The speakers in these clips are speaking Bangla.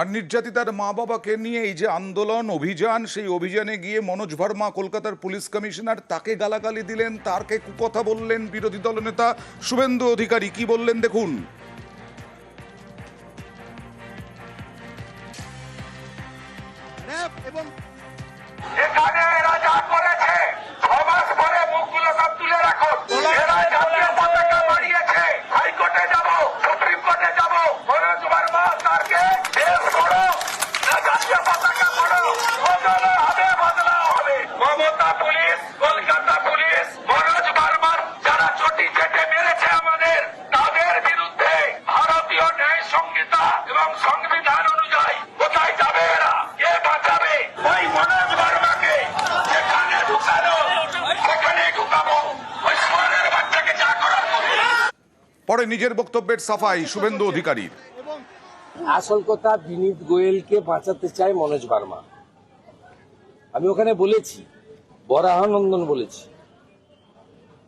আর নির্যাতিতার মা বাবাকে নিয়ে এই যে আন্দোলন অভিযান সেই অভিযানে গিয়ে মনোজ ভার্মা কলকাতার পুলিশ কমিশনার তাকে গালাগালি দিলেন তারকে কুকথা বললেন বিরোধী দলনেতা শুভেন্দু অধিকারী। কি বললেন দেখুন। এবং এখানে এরা যা করেছে ছমাস পরে মুখগুলো সব তুলে রাখুন। এরা পরে নিজের বক্তব্যের সাফাই শুভেন্দু অধিকারীর। আসল কথা বিনীত গোয়েলকে বাঁচাতে চায় মনোজ বার্মা। আমি ওখানে বলেছি বরাহানন্দন বলেছি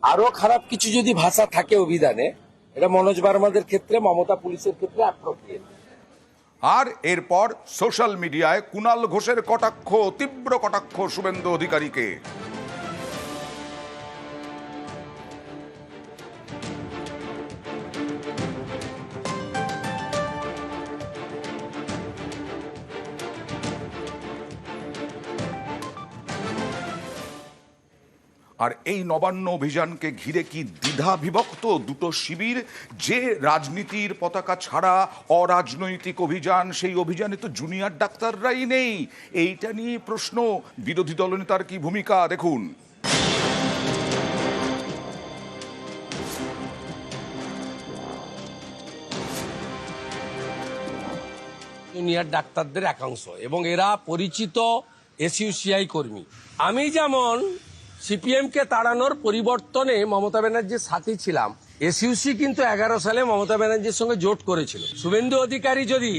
আরও খারাপ কিছু যদি ভাষা থাকে অভিধানে এটা মনোজ বার্মাদের ক্ষেত্রে মমতা পুলিশের ক্ষেত্রে অ্যাপ্রোপ্রিয়েট আর এরপর সোশ্যাল মিডিয়ায় কুণাল ঘোষের কটাক্ষ তীব্র কটাক্ষ শুভেন্দু অধিকারীকে। আর এই নবান্ন অভিযানকে ঘিরে কি দ্বিধা বিভক্ত দুটো শিবির? যে রাজনীতির পতাকা ছাড়া অরাজনৈতিক অভিযান, সেই অভিযানে তো জুনিয়র ডাক্তাররাই নেই। এইটা নিয়ে প্রশ্ন। বিরোধী দলনেতার কি ভূমিকা? দেখুন। জুনিয়র ডাক্তারদের একাংশ এবং এরা পরিচিত এসইউসিআই কর্মী। আমি যেমন সিপিএম কে তাড়ানোর পরিবর্তনে মমতা ব্যানার্জির সাথী ছিলাম। এসইউসি কিন্তু এগারো সালে মমতা ব্যানার্জির সঙ্গে জোট করেছিল। শুভেন্দু অধিকারী যদি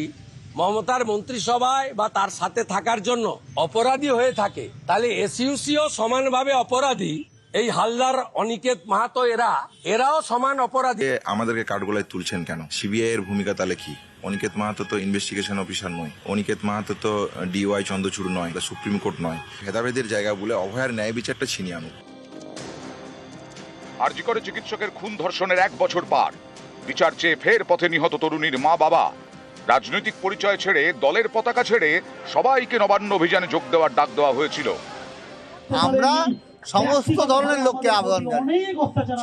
মমতার মন্ত্রিসভায় বা তার সাথে থাকার জন্য অপরাধী হয়ে থাকে, তাহলে এসইউসিও সমানভাবে অপরাধী এই হালদার অনিকেত মাহাতো এরা এরাও সমান অপরাধী। আমাদেরকে কাঠগোলায় তুলছেন কেন? সিবিআই এর ভূমিকা তাহলে কি? অনিকেত মাহাতো তো ইনভেস্টিগেশন অফিসার নয়। অনিকেত মাহাতো তো ডিওয়াই চন্দ্রচূড় নয় বা সুপ্রিম কোর্ট নয়। ভেদাভেদের জায়গা বলে অভয়ার ন্যায় বিচারটা ছিনিয়ে আনুক। আরজি করে চিকিৎসকের খুন ধর্ষণের এক বছর পার। বিচার চেয়ে ফের পথে নিহত তরুণীর মা বাবা। রাজনৈতিক পরিচয় ছেড়ে দলের পতাকা ছেড়ে সবাইকে নবান্ন অভিযানে যোগ দেওয়ার ডাক দেওয়া হয়েছিল। আমরা সমস্ত ধরনের লোককে আবেদন জানাই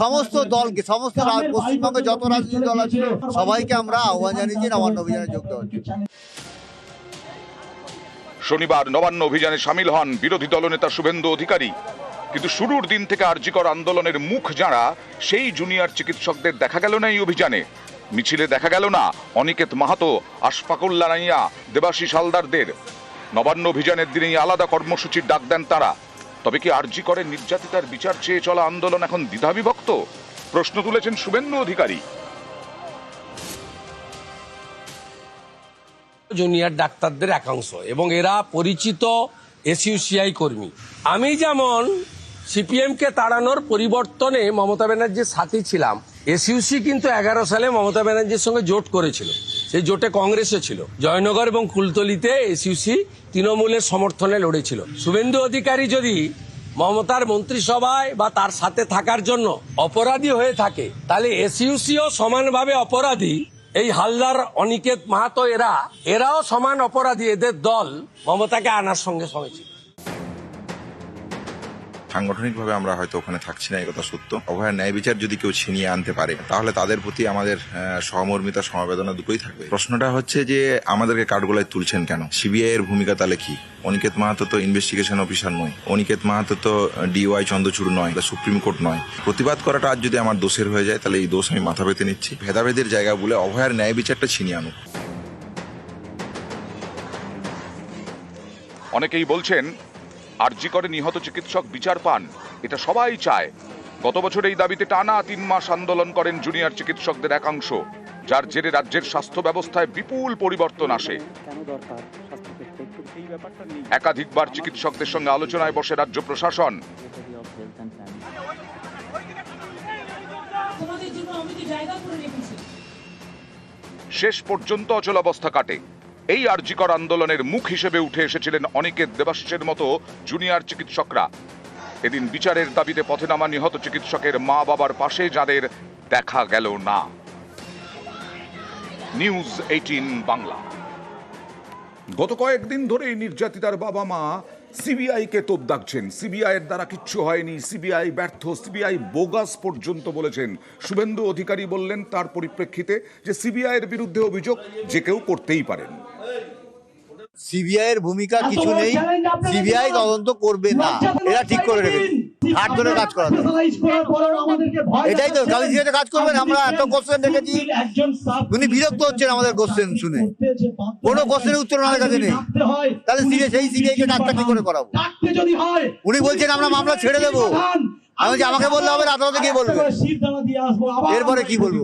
সমস্ত দলকে সমস্ত পশ্চিমবঙ্গে যত রাজনৈতিক দল আছে সবাইকে আমরা আহ্বান জানিয়েছি নবান্ন অভিযানে যোগ দেওয়ার শনিবার নবান্ন অভিযানে সামিল হন বিরোধী দলনেতা শুভেন্দু অধিকারী। কিন্তু শুরুর দিন থেকে আরজিকর আন্দোলনের মুখ যাঁরা সেই জুনিয়র চিকিৎসকদের দেখা গেল না এই অভিযানে? মিছিলে দেখা গেল না অনিকেত মাহাতো আশফাকুল্লা নাইয়া দেবাশিস হালদারদের। নবান্ন অভিযানের দিনেই আলাদা কর্মসূচির ডাক দেন তারা। তবে কি আরজি করে নির্যাতিতার বিচার চেয়ে চলা আন্দোলন এখন দ্বিধাবিভক্ত? প্রশ্ন তুলেছেন শুভেন্দু অধিকারী। জুনিয়র ডাক্তারদের একাংশ এবং এরা পরিচিত এসইউসিআই কর্মী। আমি যেমন সিপিএম কে তাড়ানোর পরিবর্তনে মমতা ব্যানার্জির সাথী ছিলাম, এসইউসি কিন্তু এগারো সালে মমতা ব্যানার্জির সঙ্গে জোট করেছিল। সেই জোটে কংগ্রেসও ছিল। জয়নগর এবং কুলতলিতে এসইউসি তৃণমূলের সমর্থনে লড়েছিল। শুভেন্দু অধিকারী যদি মমতার মন্ত্রিসভায় বা তার সাথে থাকার জন্য অপরাধী হয়ে থাকে, তাহলে এসইউসিও সমানভাবে অপরাধী। এই হালদার, অনিকেত মাহাতো এরা, এরাও সমান অপরাধী। এদের দল মমতাকে আনার সঙ্গে সঙ্গে সাংগঠনিকভাবে আমরা হয়তো ওখানে থাকছি না, এই কথা সত্য। অভয়ের ন্যায় বিচার যদি কেউ ছিনিয়ে আনতে পারে, তাহলে তাদের প্রতি আমাদের সহমর্মিতা, সমবেদনা দুটোই থাকবে। প্রশ্নটা হচ্ছে যে, আমাদেরকে কাঠগোলায় তুলছেন কেন? সিবিআই এর ভূমিকা তাহলে কি? অনিকেত মাহাতো তো ইনভেস্টিগেশন অফিসার নয়। অনিকেত মাহাতো তো ডিওয়াই চন্দ্রচূড় নয়, বা সুপ্রিম কোর্ট নয়। প্রতিবাদ করাটা আজ যদি আমার দোষের হয়ে যায়, তাহলে এই দোষ আমি মাথা পেতে নিচ্ছি। ভেদাভেদের জায়গা বলে অভয়ের ন্যায় বিচারটা ছিনিয়ে আনুক। অনেকেই বলছেন আরজি করে নিহত চিকিৎসক বিচার পান। এটা সবাই চায়। গত বছর এই দাবিতে টানা তিন মাস আন্দোলন করেন জুনিয়র চিকিৎসকদের একাংশ, যার জেরে রাজ্যের স্বাস্থ্য ব্যবস্থায় বিপুল পরিবর্তন আসে। একাধিকবার চিকিৎসকদের সঙ্গে আলোচনায় বসে রাজ্য প্রশাসন। শেষ পর্যন্ত অচলাবস্থা কাটে। এই আরজিকর আন্দোলনের মুখ হিসেবে উঠে এসেছিলেন অনিকেত দেবাশিসের মতো জুনিয়র চিকিৎসকরা। এদিন বিচারের দাবিতে পথে নামা নিহত চিকিৎসকের মা বাবার পাশে যাদের দেখা গেল না। News eighteen Bangla. গত কয়েকদিন ধরেই নির্যাতিতার বাবা মা সিবিআই কে তোপ দাগছেন। সিবিআই এর দ্বারা কিচ্ছু হয়নি। সিবিআই ব্যর্থ। সিবিআই বোগাস পর্যন্ত বলেছেন। শুভেন্দু অধিকারী বললেন তার পরিপ্রেক্ষিতে যে সিবিআই এর বিরুদ্ধে অভিযোগ যে কেউ করতেই পারেন। সিবিআই এর ভূমিকা কিছু নেই। সিবিআই তদন্ত করবে না। এরা ঠিক করে রেখেছে হাত ধরে কাজ করাতে। এটাই তো গালি সিবিআই কাজ করবেন আমরা এত কোশ্চেন দেখেছি। উনি বিরক্ত হচ্ছেন আমাদের কোশ্চেন শুনে। কোনো কোশ্চেনের উত্তর আমাদের কাছে নেই। তাহলে সিবিআই সেই সিবিআই কে ডাক্তার কি করে করাবো? উনি বলছেন আমরা মামলা ছেড়ে দেবো। আমি বলছি, আমাকে বললে হবে আদালতে গিয়ে বলবে এরপরে কি বলব?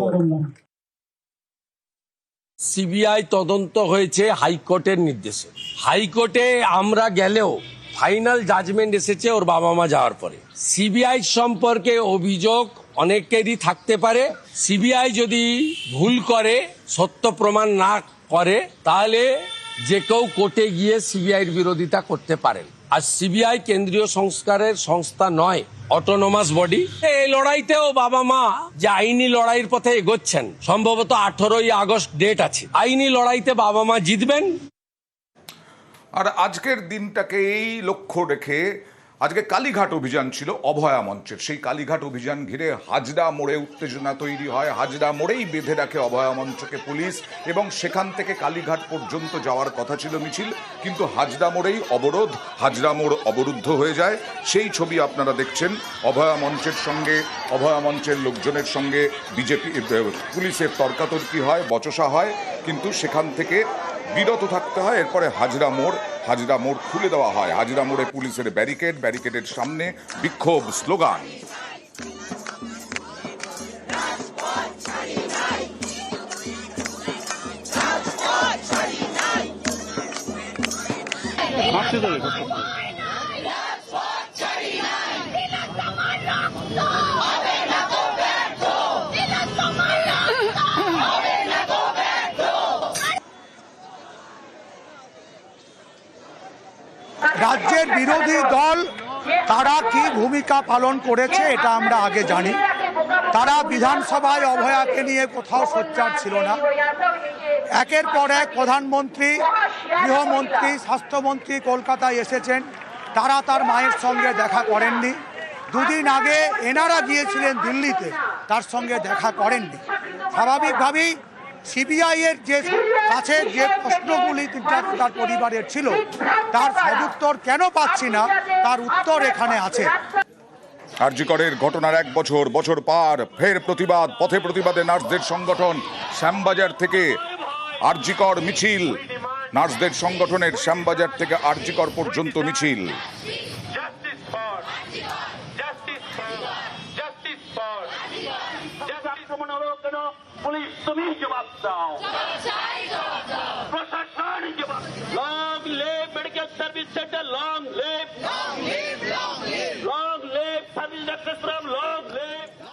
সিবিআই তদন্ত হয়েছে হাইকোর্টের নির্দেশে। হাইকোর্টে আমরা গেলেও ফাইনাল জাজমেন্ট এসেছে ওর বাবা মা যাওয়ার পরে। সিবিআই সম্পর্কে অভিযোগ অনেকেরই থাকতে পারে। সিবিআই যদি ভুল করে, সত্য প্রমাণ না করে, তাহলে যে কেউ কোর্টে গিয়ে সিবিআইয়ের বিরোধিতা করতে পারেন। আর সিবিআই কেন্দ্রীয় সংস্কারের সংস্থা নয় অটোনোমাস বডি এই লড়াইতেও বাবা মা যে আইনি লড়াইয়ের পথে এগোচ্ছেন, সম্ভবত আঠারোই আগস্ট ডেট আছে। আইনি লড়াইতে বাবা মা জিতবেন। আর আজকের দিনটাকেই লক্ষ্য রেখে আজকে কালীঘাট অভিযান ছিল অভয়া মঞ্চের। সেই কালীঘাট অভিযান ঘিরে হাজরা মোড়ে উত্তেজনা তৈরি হয়। হাজরা মোড়েই বেঁধে রাখে অভয়া মঞ্চকে পুলিশ এবং সেখান থেকে কালীঘাট পর্যন্ত যাওয়ার কথা ছিল মিছিল। কিন্তু হাজরা মোড়েই অবরোধ, হাজরা মোড় অবরুদ্ধ হয়ে যায়। সেই ছবি আপনারা দেখছেন। অভয়া মঞ্চের সঙ্গে, অভয়া মঞ্চের লোকজনের সঙ্গে বিজেপি পুলিশের তর্কাতর্কি হয়, বচসা হয়। কিন্তু সেখান থেকে বিরত থাকতে হয়, এরপরে হাজরা মোড় হাজরা মোড় খুলে দেওয়া হয়। হাজরা মোড়ে পুলিশের ব্যারিকেড, ব্যারিকেডের সামনে বিক্ষোভ স্লোগান। রাজ্যের বিরোধী দল, তারা কি ভূমিকা পালন করেছে এটা আমরা আগে জানি। তারা বিধানসভায় অভয়াকে নিয়ে কোথাও সোচ্চার ছিল না। একের পর এক প্রধানমন্ত্রী, গৃহমন্ত্রী, স্বাস্থ্যমন্ত্রী কলকাতায় এসেছেন। তারা তার মায়ের সঙ্গে দেখা করেননি। দুদিন আগে এনারা গিয়েছিলেন দিল্লিতে, তার সঙ্গে দেখা করেননি। স্বাভাবিকভাবেই সিবিআই এর যে কাছে যে প্রশ্নগুলি তার তার পরিবারের ছিল তার সদুত্তর কেন পাচ্ছি না? তার উত্তর এখানে আছে। আরজিকরের ঘটনার এক বছর বছর পার ফের প্রতিবাদ পথে প্রতিবাদে নার্সদের সংগঠন শ্যামবাজার থেকে আরজিকর মিছিল। নার্সদের সংগঠনের শ্যামবাজার থেকে আরজিকর পর্যন্ত মিছিল। पुलिस तुम्ही जबाबदार प्रशासन जवाब long live medical service center long live long live service doctor long live